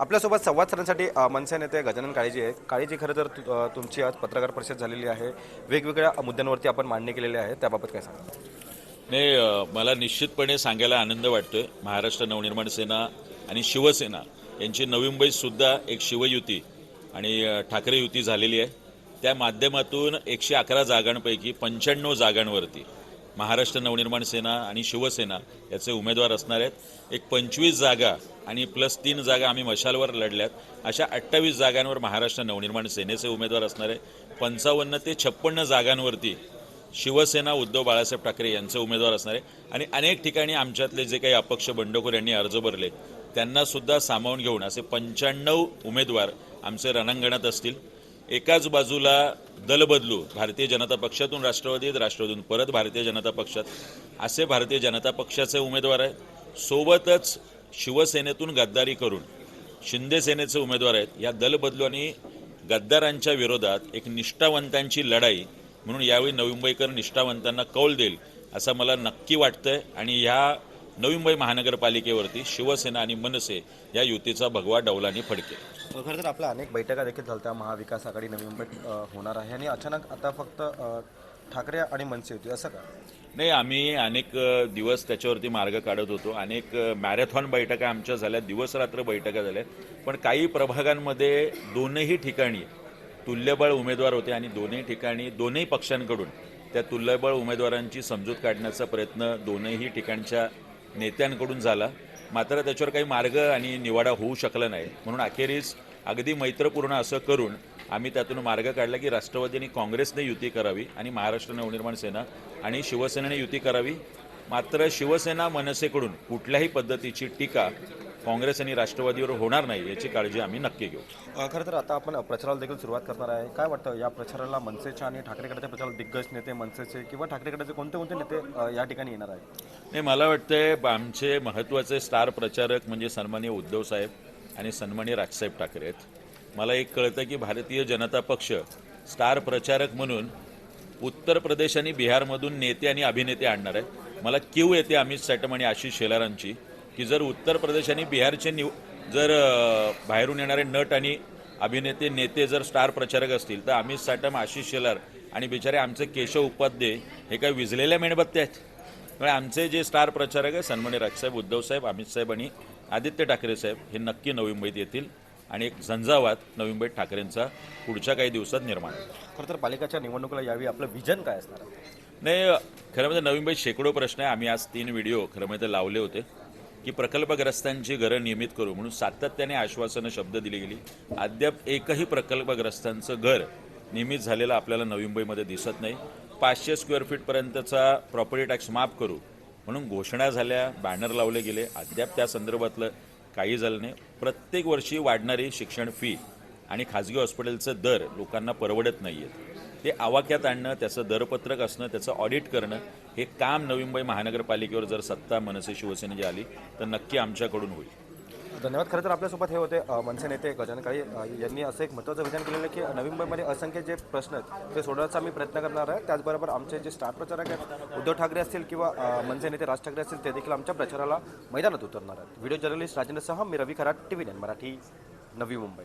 आपल्यासोबत संवाद साधण्यासाठी मनसे नेते गजानन काळेजी आहेत. काळेजी खरं तर तुमची आज पत्रकार परिषद झालेली आहे. वेगवेगळ्या मुद्द्यांवरती आपण मांडणी केलेली आहे. त्याबाबत काय सांगा नाही मला निश्चितपणे सांगायला आनंद वाटतोय. महाराष्ट्र नवनिर्माण सेना आणि शिवसेना यांची नवी मुंबईत सुद्धा एक शिवयुती आणि ठाकरे युती झालेली आहे. त्या माध्यमातून एकशे अकरा जागांपैकी पंच्याण्णव जागांवरती महाराष्ट्र नवनिर्माण सेना आणि शिवसेना याचे उमेदवार असणार आहेत. एक पंचवीस जागा आणि प्लस तीन जागा आम्ही मशालवर लढल्यात. अशा अठ्ठावीस जागांवर महाराष्ट्र नवनिर्माण सेनेचे उमेदवार असणार आहे. पंचावन्न ते छप्पन्न जागांवरती शिवसेना उद्धव बाळासाहेब ठाकरे यांचे उमेदवार असणार आहे. आणि अनेक ठिकाणी आमच्यातले जे काही अपक्ष बंडखोर यांनी अर्ज भरले त्यांना सुद्धा सामावून घेऊन असे पंच्याण्णव उमेदवार आमचे रणांगणात असतील. एकाच बाजूला दल बदलू भारतीय जनता पक्षातून राष्ट्रवादीत राष्ट्रवादीतून परत भारतीय जनता पक्षात. असे भारतीय जनता पक्षाचे उमेदवार आहेत. सोबतच शिवसेनेतून गद्दारी करून शिंदे सेनेचे उमेदवार आहेत. या दल बदलू आणि गद्दारांच्या विरोधात एक निष्ठावंतांची लढाई म्हणून यावेळी नवी मुंबईकर निष्ठावंतांना कौल देईल असं मला नक्की वाटतंय. आणि ह्या नवी मुंबई महानगरपालिकेवरती शिवसेना आणि मनसे या युतीचा भगवा डौलानी फडकेल खरं तर आपल्या अनेक बैठका देखील झाल्या महाविकास आघाडी नवी मुंबईत होणार आहे आणि अचानक आता फक्त ठाकरे आणि मनसे होती. असं का? नाही आम्ही अनेक दिवस त्याच्यावरती मार्ग काढत होतो. अनेक मॅरेथॉन बैठका आमच्या झाल्या. दिवसरात्र बैठका झाल्या. पण काही प्रभागांमध्ये दोनही ठिकाणी तुल्यबळ उमेदवार होते आणि दोन्ही ठिकाणी दोन्ही पक्षांकडून त्या तुल्यबळ उमेदवारांची समजूत काढण्याचा प्रयत्न दोनही ठिकाणच्या नेत्यांकडून झाला. मात्र त्याच्यावर काही मार्ग आणि निवाडा होऊ शकला नाही. म्हणून अखेरीस अगदी मैत्रपूर्ण असं करून आम्ही त्यातून मार्ग काढला की राष्ट्रवादी आणि काँग्रेसने युती करावी आणि महाराष्ट्र नवनिर्माण सेना आणि शिवसेनेने युती करावी. मात्र शिवसेना मनसेकडून कुठल्याही पद्धतीची टीका काँग्रेस आणि राष्ट्रवादीवर होणार नाही याची काळजी आम्ही नक्की घेऊ. खरं तर आता आपण प्रचाराला देखील सुरुवात करणार आहे. काय वाटतं या प्रचाराला मनसेच्या आणि ठाकरेगडाच्या प्रचाराला दिग्गज नेते मनसेचे किंवा ठाकरेगडाचे कोणते कोणते नेते या ठिकाणी येणार आहेत? नाही मला वाटतंय आमचे महत्त्वाचे स्टार प्रचारक म्हणजे सन्माननीय उद्धव साहेब आणि सन्माननीय राजसाहेब ठाकरे आहेत. मला एक कळतं की भारतीय जनता पक्ष स्टार प्रचारक म्हणून उत्तर प्रदेश आणि बिहारमधून नेते आणि अभिनेते आणणार आहे मला क्यू येते अमित सॅटम आणि आशिष शेलारांची. की जर उत्तर प्रदेश आणि बिहारचे निव जर बाहेरून येणारे नट आणि अभिनेते नेते जर स्टार प्रचारक असतील तर अमित साटम आशिष शेलार आणि बिचारे आमचे केशव उपाध्ये हे काय विजलेल्या मेणबत्त्या आहेत. त्यामुळे आमचे जे स्टार प्रचारक आहे सन्मान्य राजसाहेब उद्धव साहेब अमित साहेब आणि आदित्य ठाकरे साहेब हे नक्की नवी मुंबईत येतील आणि एक झंझावात नवी मुंबईत ठाकरेंचा पुढच्या काही दिवसात निर्माण खरं तर पालिकाच्या निवडणुकीला यावी आपलं विजन काय असणार नाही खरं म्हणजे नवी मुंबईत शेकडो प्रश्न आहे. आम्ही आज तीन व्हिडिओ खरं म्हणजे लावले होते. की प्रकल्पग्रस्तांची घरं नियमित करू म्हणून सातत्याने आश्वासनं शब्द दिली गेली. अद्याप एकही प्रकल्पग्रस्तांचं घर नियमित झालेलं आपल्याला नवी मुंबईमध्ये दिसत नाही. पाचशे स्क्वेअर फीटपर्यंतचा प्रॉपर्टी टॅक्स माफ करू म्हणून घोषणा झाल्या बॅनर लावले गेले. अद्याप त्या संदर्भातलं काही झालं नाही. प्रत्येक वर्षी वाढणारी शिक्षण फी आणि खाजगी हॉस्पिटलचं दर लोकांना परवडत नाही आहेत ते आवाक्यात आणणं त्याचं दरपत्रक असणं त्याचं ऑडिट करणं हे काम नवी मुंबई महानगरपालिकेवर जर सत्ता मनसे शिवसेनेची आली तर नक्की आमच्याकडून होईल. धन्यवाद. खरं तर आपल्यासोबत हे होते मनसे नेते गजानन काळे. यांनी असं एक महत्त्वाचं विधान केलेलं की नवी मुंबईमध्ये असंख्य जे प्रश्न आहेत ते सोडवण्याचा आम्ही प्रयत्न करणार आहे. त्याचबरोबर आमचे जे स्टार प्रचारक आहेत उद्धव ठाकरे असतील किंवा मनसे नेते राज ठाकरे असतील ते देखील आमच्या प्रचाराला मैदानात उतरणार आहेत. व्हिडिओ जर्नलिस्ट राजेंद्रसह मी रवी खराट टी व्ही मराठी नवी मुंबई.